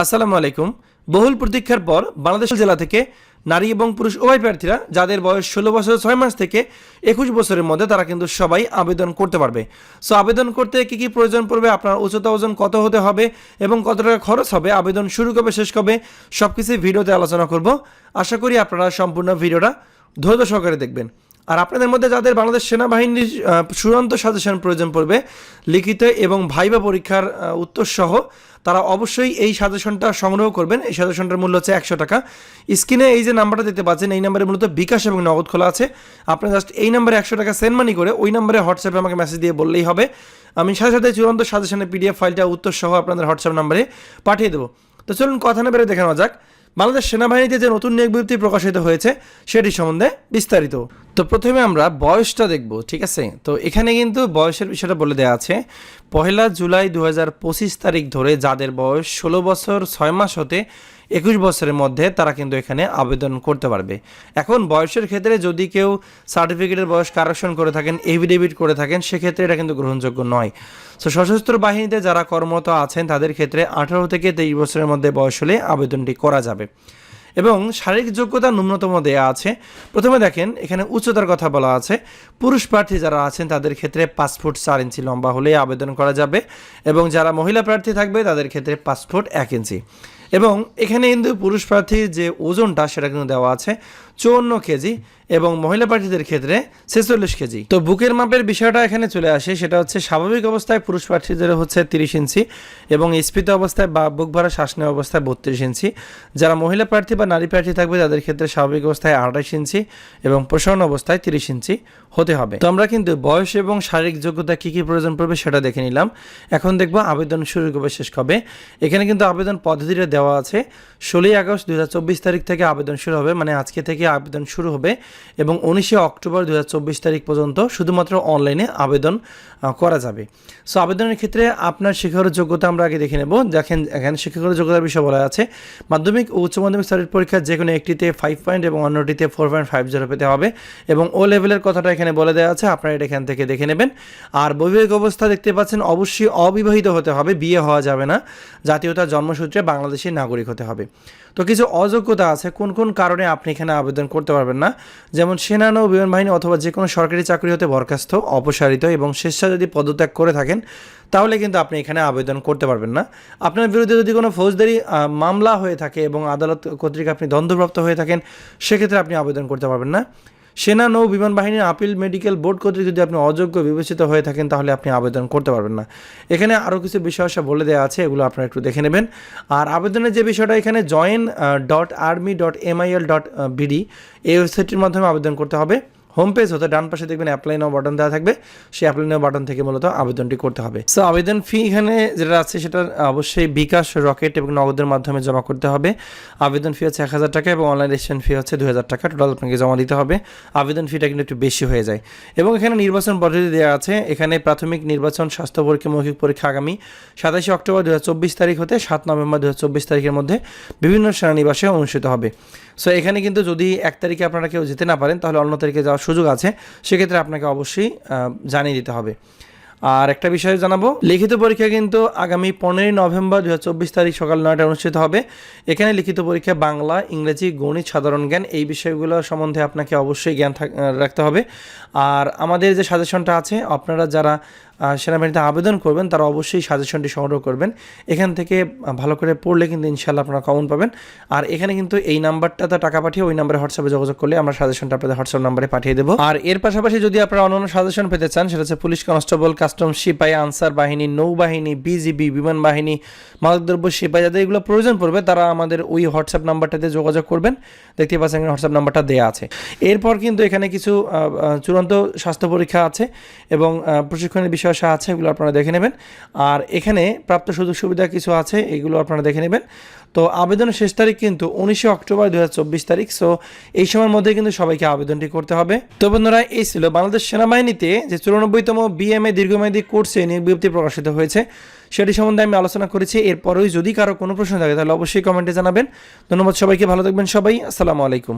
আসসালামু আলাইকুম। বহুল প্রতীক্ষার পর বাংলাদেশ জেলা থেকে নারী এবং পুরুষ উভয় প্রার্থীরা, যাদের বয়স ষোলো বছর, ছয় মাস থেকে একুশ বছরের মধ্যে, তারা কিন্তু সবাই আবেদন করতে পারবে। সো আবেদন করতে কি কি প্রয়োজন পড়বে, আপনার উচ্চতা ওজন কত হতে হবে এবং কত টাকা খরচ হবে, আবেদন শুরু কবে, শেষ কবে সব কিছুই ভিডিওতে আলোচনা করব। আশা করি আপনারা সম্পূর্ণ ভিডিওটা ধৈর্য সহকারে দেখবেন। আর আপনাদের মধ্যে যাদের বাংলাদেশ সেনাবাহিনীর চূড়ান্ত সাজেশন প্রয়োজন পড়বে, লিখিত এবং ভাইবা পরীক্ষার উত্তর সহ তারা অবশ্যই এই সাজেশনটা সংগ্রহ করবেন। এই সাজেশনটার মূল্য হচ্ছে একশো টাকা। স্ক্রিনে এই যে নাম্বারটা দেখতে পাচ্ছেন, এই নাম্বারে মূলত বিকাশ এবং নগদ খোলা আছে। আপনি জাস্ট এই নাম্বারে একশো টাকা সেন্ড মানি করে ওই নাম্বারে হোয়াটসঅ্যাপে আমাকে মেসেজ দিয়ে বললেই হবে। আমি সাথে সাথে চূড়ান্ত সাজেশনের পিডিএফ ফাইলটা উত্তর সহ আপনাদের হোয়াটসঅ্যাপ নাম্বারে পাঠিয়ে দেবো। তো চলুন কথা না বেড়ে দেখানো যাক। বাংলাদেশ সেনাবাহিনীতে যে নতুন নিয়োগ বিজ্ঞপ্তি প্রকাশিত হয়েছে, সেটি সম্বন্ধে বিস্তারিত। তো প্রথমে আমরা বয়সটা দেখব, ঠিক আছে? তো এখানে কিন্তু বয়সের বিষয়টা বলে দেওয়া আছে। পহেলা জুলাই দু হাজার পঁচিশ তারিখ ধরে যাদের বয়স ষোলো বছর ছয় মাস হতে একুশ বছরের মধ্যে তারা কিন্তু এখানে আবেদন করতে পারবে। এখন বয়সের ক্ষেত্রে যদি কেউ সার্টিফিকেটের বয়স কারেকশন করে থাকেন এভিডেভিট করে থাকেন, সেক্ষেত্রে এটা কিন্তু গ্রহণযোগ্য নয়। তো সশস্ত্র বাহিনীতে যারা কর্মরত আছেন, তাদের ক্ষেত্রে আঠারো থেকে তেইশ বছরের মধ্যে বয়স হলে আবেদনটি করা যাবে। এবং শারীরিক যোগ্যতা ন্যূনতম দেয়া আছে। প্রথমে দেখেন, এখানে উচ্চতার কথা বলা আছে। পুরুষ প্রার্থী যারা আছেন, তাদের ক্ষেত্রে পাঁচ ফুট চার ইঞ্চি লম্বা হলে আবেদন করা যাবে এবং যারা মহিলা প্রার্থী থাকবে, তাদের ক্ষেত্রে পাঁচ ফুট এক ইঞ্চি। এবং এখানে কিন্তু পুরুষ প্রার্থীর যে ওজনটা, সেটা কিন্তু দেওয়া আছে। চুয়ান্ন কেজি এবং মহিলা প্রার্থীদের ক্ষেত্রে ছেচল্লিশ কেজি। তো বুকের মাপের বিষয়টা এখানে চলে আসে, সেটা হচ্ছে স্বাভাবিক অবস্থায় পুরুষ প্রার্থীদের হচ্ছে তিরিশ ইঞ্চি এবং স্ফীত অবস্থায় বা বুক ভরা শ্বাস নেওয়া অবস্থায় বত্রিশ ইঞ্চি। যারা মহিলা প্রার্থী বা নারী প্রার্থী থাকবে, তাদের ক্ষেত্রে স্বাভাবিক অবস্থায় আঠাশ ইঞ্চি এবং প্রসারণ অবস্থায় তিরিশ ইঞ্চি হতে হবে। তো আমরা কিন্তু বয়স এবং শারীরিক যোগ্যতা কী কী প্রয়োজন পড়বে সেটা দেখে নিলাম। এখন দেখব আবেদন শুরু কবে শেষ কবে। এখানে কিন্তু আবেদন পদ্ধতিটা দেওয়া আছে। ষোলোই আগস্ট দুই হাজার চব্বিশ তারিখ থেকে আবেদন শুরু হবে মানে আজকে থেকে আবেদন শুরু হবে এবং উনিশে অক্টোবর দুই হাজার চব্বিশ তারিখ পর্যন্ত শুধুমাত্র অনলাইনে আবেদন করা যাবে। সো আবেদনের ক্ষেত্রে আপনার শিক্ষাগত যোগ্যতা আমরা আগে দেখে নেব। দেখেন, এখানে শিক্ষাগত যোগ্যতার বিষয় বলা আছে। মাধ্যমিক ও উচ্চ মাধ্যমিক স্তরের পরীক্ষার যে কোনো একটিতে ফাইভ পয়েন্ট এবং অন্যটিতে ফোর পয়েন্ট ফাইভ জিরো পেতে হবে এবং ও লেভেলের কথাটা এখানে বলে দেওয়া আছে, আপনারা এটা এখান থেকে দেখে নেবেন। আর বৈবাহিক অবস্থা দেখতে পাচ্ছেন, অবশ্যই অবিবাহিত হতে হবে, বিয়ে হওয়া যাবে না। জাতীয়তা জন্মসূত্রে বাংলাদেশের নাগরিক হতে হবে। তো কিছু অযোগ্যতা আছে, কোন কোন কারণে আপনি এখানে আবেদন করতে পারবেন না? যেমন সেনা নৌ বিমান বাহিনী অথবা যে কোনো সরকারি চাকরি হতে বরখাস্ত, অপসারিত এবং স্বেচ্ছা যদি পদত্যাগ করে থাকেন, তাহলে কিন্তু আপনি এখানে আবেদন করতে পারবেন না। আপনার বিরুদ্ধে যদি কোনো ফৌজদারি মামলা হয়ে থাকে এবং আদালত কর্তৃক আপনি দ্বন্দ্বপ্রাপ্ত হয়ে থাকেন, সেক্ষেত্রে আপনি আবেদন করতে পারবেন না। সেনা, নৌ বিমান বাহিনীর আপিল মেডিকেল বোর্ড কর্তৃক যদি আপনি অযোগ্য বিবেচিত হয়ে থাকেন, তাহলে আপনি আবেদন করতে পারবেন না। এখানে আরও কিছু বিষয় বলে দেওয়া আছে, এগুলো আপনারা একটু দেখে নেবেন। আর আবেদনের যে বিষয়টা, এখানে join dot army dot MIL dot BD এই ওয়েবসাইটটির মাধ্যমে আবেদন করতে হবে। হোম পেজ হতে ডান পাশে দেখবেন অ্যাপ্লাই নাও বাটন দেওয়া থাকবে। সেই অ্যাপ্লাই নাও বাটন থেকে মূলত আবেদনটি করতে হবে। সো আবেদন ফি এখানে যেটা আছে সেটা অবশ্যই বিকাশ রকেট এবং নগদের মাধ্যমে জমা করতে হবে। আবেদন ফি হচ্ছে এক হাজার টাকা এবং অনলাইন রেজিস্ট্রেশন ফি হচ্ছে দু হাজার টাকা। টোটাল আপনাকে জমা দিতে হবে। আবেদন ফিটা কিন্তু একটু বেশি হয়ে যায়। এবং এখানে নির্বাচন পদ্ধতি দেওয়া আছে। এখানে প্রাথমিক নির্বাচন, স্বাস্থ্য পরীক্ষা, মৌখিক পরীক্ষা আগামী সাতাশে অক্টোবর দু হাজার চব্বিশ তারিখ হতে সাত নভেম্বর দু হাজার চব্বিশ তারিখের মধ্যে বিভিন্ন সেনানিবাসে অনুষ্ঠিত হবে। সো এখানে কিন্তু যদি এক তারিখে আপনারা কেউ যেতে না পারেন, তাহলে অন্য তারিখে যাওয়ার সুযোগ আছে, সেক্ষেত্রে আপনাকে অবশ্যই জানিয়ে দিতে হবে। আর একটা বিষয় জানাব, লিখিত পরীক্ষা কিন্তু আগামী পনেরোই নভেম্বর দু হাজার চব্বিশ তারিখ সকাল নয়টায় অনুষ্ঠিত হবে। এখানে লিখিত পরীক্ষা বাংলা, ইংরেজি, গণিত, সাধারণ জ্ঞান এই বিষয়গুলো সম্বন্ধে আপনাকে অবশ্যই জ্ঞান রাখতে হবে। আর আমাদের যে সাজেশনটা আছে, আপনারা যারা সেনাবাহিনীতে আবেদন করবেন, তারা অবশ্যই সাজেশনটি সংগ্রহ করবেন। এখান থেকে ভালো করে পড়লে কিন্তু ইনশাল্লাহ আপনারা কমন পাবেন। আর এখানে কিন্তু এই নাম্বারটাতে টাকা পাঠিয়ে ওই নাম্বারে হোয়াটসঅ্যাপে যোগাযোগ করলে আমরা সাজেশনটা আপনাদের হোয়াটসঅ্যাপ নাম্বারে পাঠিয়ে দেবো। আর এর পাশাপাশি যদি আপনারা অন্যান্য সাজেশন পেতে চান, সেটা হচ্ছে পুলিশ কনস্টেবল, কাস্টম, সিপাহী, আনসার বাহিনী, নৌবাহিনী, বিজিবি, বিমান বাহিনী, মাদকদ্রব্য, সিপাহী যাদের এগুলো প্রয়োজন পড়বে, তারা আমাদের ওই হোয়াটসঅ্যাপ নাম্বারটাতে যোগাযোগ করবেন। দেখতে পাচ্ছেন এখানে হোয়াটসঅ্যাপ নাম্বারটা দেওয়া আছে। এরপর কিন্তু এখানে কিছু চূড়ান্ত স্বাস্থ্য পরীক্ষা আছে এবং প্রশিক্ষণের বিষয় আসা আছে, এগুলো আপনারা দেখে নেবেন। আর এখানে প্রাপ্ত সুযোগ সুবিধা কিছু আছে, এগুলো আপনারা দেখে নেবেন। তো আবেদনের শেষ তারিখ কিন্তু উনিশে অক্টোবর দুহাজার চব্বিশ তারিখ। সো এই সময়ের মধ্যে কিন্তু সবাইকে আবেদনটি করতে হবে। তো বন্ধুরা, এই ছিল বাংলাদেশ সেনাবাহিনীতে যে চুরানব্বইতম বিএমএ দীর্ঘমেয়াদী কোর্সে নিয়োগ বিজ্ঞপ্তি প্রকাশিত হয়েছে। সেটি সম্বন্ধে আমি আলোচনা করেছি। এরপরেও যদি কারও কোনো প্রশ্ন থাকে, তাহলে অবশ্যই কমেন্টে জানাবেন। ধন্যবাদ সবাইকে, ভালো থাকবেন সবাই। আসসালামু আলাইকুম।